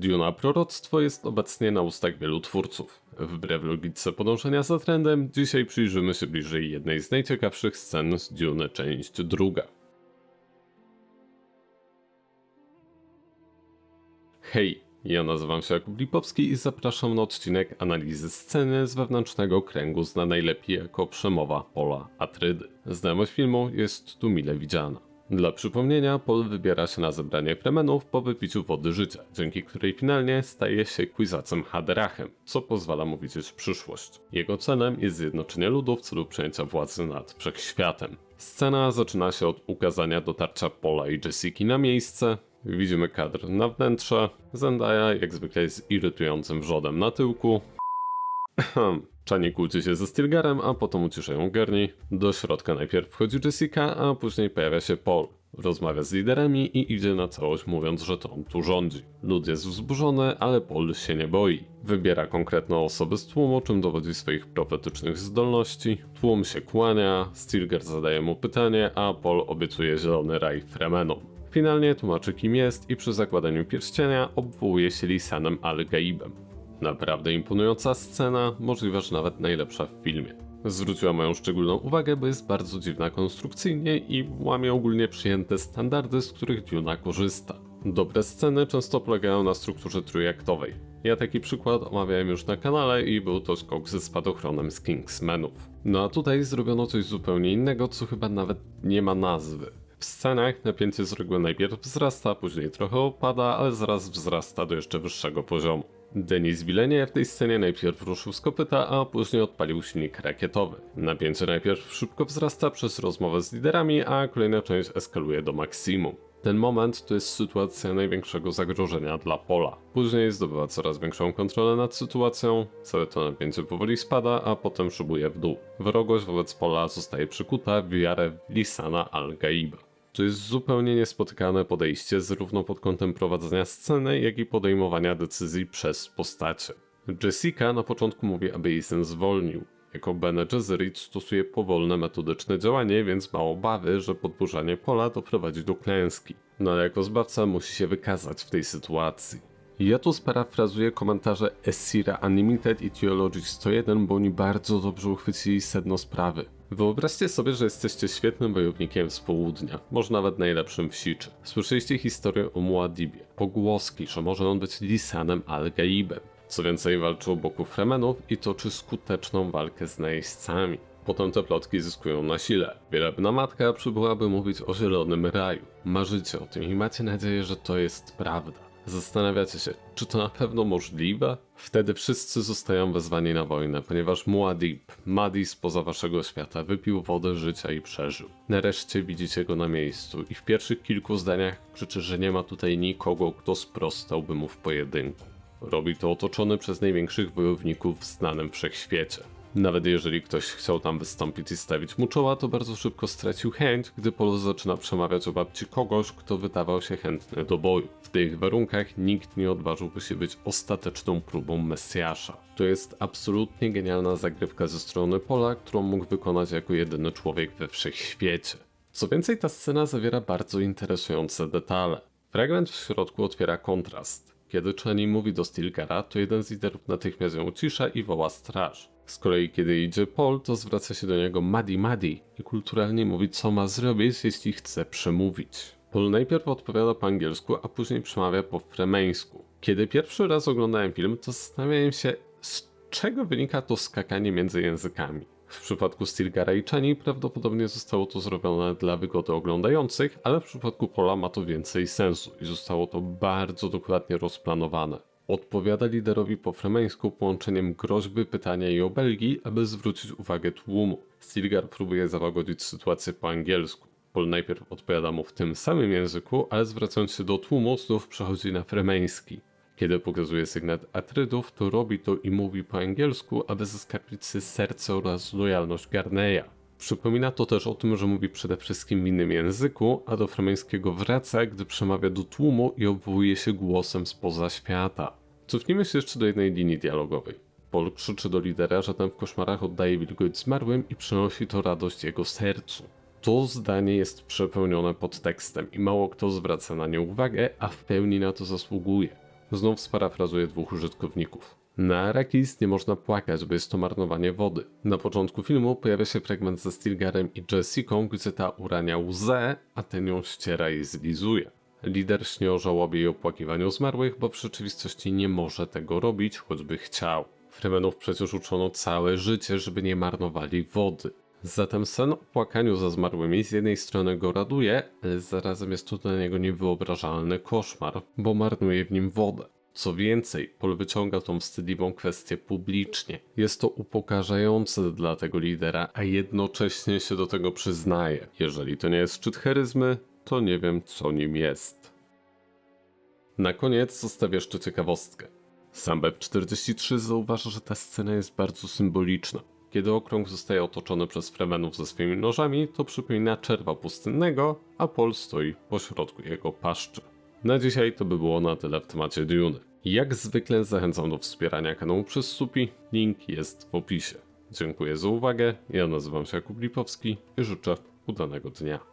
Duna Proroctwo jest obecnie na ustach wielu twórców. Wbrew logice podążania za trendem, dzisiaj przyjrzymy się bliżej jednej z najciekawszych scen z Dune część druga. Hej, ja nazywam się Jakub Lipowski i zapraszam na odcinek analizy sceny z wewnętrznego kręgu znanej lepiej jako przemowa Pola Atrydy. Znajomość filmu jest tu mile widziana. Dla przypomnienia, Paul wybiera się na zebranie Fremenów po wypiciu wody życia, dzięki której finalnie staje się Quizacem Haderachem, co pozwala mu widzieć przyszłość. Jego celem jest zjednoczenie ludu w celu przejęcia władzy nad wszechświatem. Scena zaczyna się od ukazania dotarcia Paula i Jessica na miejsce, Widzimy kadr na wnętrze. Zendaya jak zwykle jest irytującym wrzodem na tyłku. Czani kłóci się ze Stilgarem, a potem uciszają Gurney. Do środka najpierw wchodzi Jessica, a później pojawia się Paul. Rozmawia z liderami i idzie na całość mówiąc, że to on tu rządzi. Lud jest wzburzony, ale Paul się nie boi. Wybiera konkretne osoby z tłumu, czym dowodzi swoich profetycznych zdolności. Tłum się kłania, Stilgar zadaje mu pytanie, a Paul obiecuje zielony raj Fremenom. Finalnie tłumaczy kim jest i przy zakładaniu pierścienia obwołuje się Lisanem Al-Gaibem. Naprawdę imponująca scena, możliwe, że nawet najlepsza w filmie. Zwróciła moją szczególną uwagę, bo jest bardzo dziwna konstrukcyjnie i łamie ogólnie przyjęte standardy, z których Duna korzysta. Dobre sceny często polegają na strukturze trójaktowej. Ja taki przykład omawiałem już na kanale i był to skok ze spadochronem z Kingsmenów. No a tutaj zrobiono coś zupełnie innego, co chyba nawet nie ma nazwy. W scenach napięcie z reguły najpierw wzrasta, później trochę opada, ale zaraz wzrasta do jeszcze wyższego poziomu. Denis Villeneuve w tej scenie najpierw ruszył z kopyta, a później odpalił silnik rakietowy. Napięcie najpierw szybko wzrasta przez rozmowę z liderami, a kolejna część eskaluje do maksimum. Ten moment to jest sytuacja największego zagrożenia dla Pola. Później zdobywa coraz większą kontrolę nad sytuacją, całe to napięcie powoli spada, a potem szubuje w dół. Wrogość wobec Pola zostaje przykuta w wiarę Lisana al-Gaiba. To jest zupełnie niespotykane podejście zarówno pod kątem prowadzenia sceny, jak i podejmowania decyzji przez postacie. Jessica na początku mówi, aby jej syn zwolnił. Jako Bene Gesserit stosuje powolne metodyczne działanie, więc ma obawy, że podburzanie pola doprowadzi do klęski. No ale jako zbawca musi się wykazać w tej sytuacji. Ja tu sparafrazuję komentarze Essira Unlimited i Theology 101, bo oni bardzo dobrze uchwycili sedno sprawy. Wyobraźcie sobie, że jesteście świetnym wojownikiem z południa, może nawet najlepszym w Siczy. Słyszeliście historię o Muad'Dibie, pogłoski, że może on być Lisanem Al-Gaibem. Co więcej, walczył boku Fremenów i toczy skuteczną walkę z najeźdźcami. Potem te plotki zyskują na sile. Wielebna matka przybyłaby mówić o zielonym raju. Marzycie o tym i macie nadzieję, że to jest prawda. Zastanawiacie się, czy to na pewno możliwe? Wtedy wszyscy zostają wezwani na wojnę, ponieważ Muad'Dib, Madi spoza waszego świata, wypił wodę życia i przeżył. Nareszcie widzicie go na miejscu i w pierwszych kilku zdaniach krzyczy, że nie ma tutaj nikogo, kto sprostałby mu w pojedynku. Robi to otoczony przez największych wojowników w znanym wszechświecie. Nawet jeżeli ktoś chciał tam wystąpić i stawić mu czoła, to bardzo szybko stracił chęć, gdy Polo zaczyna przemawiać o babci kogoś, kto wydawał się chętny do boju. W tych warunkach nikt nie odważyłby się być ostateczną próbą Mesjasza. To jest absolutnie genialna zagrywka ze strony Pola, którą mógł wykonać jako jedyny człowiek we wszechświecie. Co więcej, ta scena zawiera bardzo interesujące detale. Fragment w środku otwiera kontrast. Kiedy Chani mówi do Stilgara, to jeden z liderów natychmiast ją ucisza i woła straż. Z kolei kiedy idzie Paul, to zwraca się do niego Madi Madi i kulturalnie mówi co ma zrobić, jeśli chce przemówić. Paul najpierw odpowiada po angielsku, a później przemawia po fremeńsku. Kiedy pierwszy raz oglądałem film, to zastanawiałem się, z czego wynika to skakanie między językami. W przypadku Stilgara i Chani prawdopodobnie zostało to zrobione dla wygody oglądających, ale w przypadku Pola ma to więcej sensu i zostało to bardzo dokładnie rozplanowane. Odpowiada liderowi po fremeńsku połączeniem groźby, pytania i obelgi, aby zwrócić uwagę tłumu. Stilgar próbuje załagodzić sytuację po angielsku. Pol najpierw odpowiada mu w tym samym języku, ale zwracając się do tłumu, znów przechodzi na fremeński. Kiedy pokazuje sygnet Atrydów, to robi to i mówi po angielsku, aby zaskapić sobie serce oraz lojalność Garneya. Przypomina to też o tym, że mówi przede wszystkim w innym języku, a do fremeńskiego wraca, gdy przemawia do tłumu i obwołuje się głosem spoza świata. Cofnijmy się jeszcze do jednej linii dialogowej. Paul krzyczy do lidera, że ten w koszmarach oddaje wilgoć zmarłym i przynosi to radość jego sercu. To zdanie jest przepełnione podtekstem i mało kto zwraca na nie uwagę, a w pełni na to zasługuje. Znów sparafrazuję dwóch użytkowników. Na Arrakis nie można płakać, bo jest to marnowanie wody. Na początku filmu pojawia się fragment ze Stilgarem i Jessicą, gdzie ta urania łzę, a ten ją ściera i zlizuje. Lider śni o żałobie i opłakiwaniu zmarłych, bo w rzeczywistości nie może tego robić, choćby chciał. Fremenów przecież uczono całe życie, żeby nie marnowali wody. Zatem sen o płakaniu za zmarłymi z jednej strony go raduje, ale zarazem jest to dla niego niewyobrażalny koszmar, bo marnuje w nim wodę. Co więcej, Pol wyciąga tą wstydliwą kwestię publicznie. Jest to upokarzające dla tego lidera, a jednocześnie się do tego przyznaje. Jeżeli to nie jest szczyt charyzmy, to nie wiem co nim jest. Na koniec zostawię jeszcze ciekawostkę. Sam BF43 zauważa, że ta scena jest bardzo symboliczna. Kiedy okrąg zostaje otoczony przez Fremenów ze swoimi nożami, to przypomina czerwa pustynnego, a Pol stoi pośrodku jego paszczy. Na dzisiaj to by było na tyle w temacie Dune. Jak zwykle zachęcam do wspierania kanału przez supi, link jest w opisie. Dziękuję za uwagę, ja nazywam się Jakub Lipowski i życzę udanego dnia.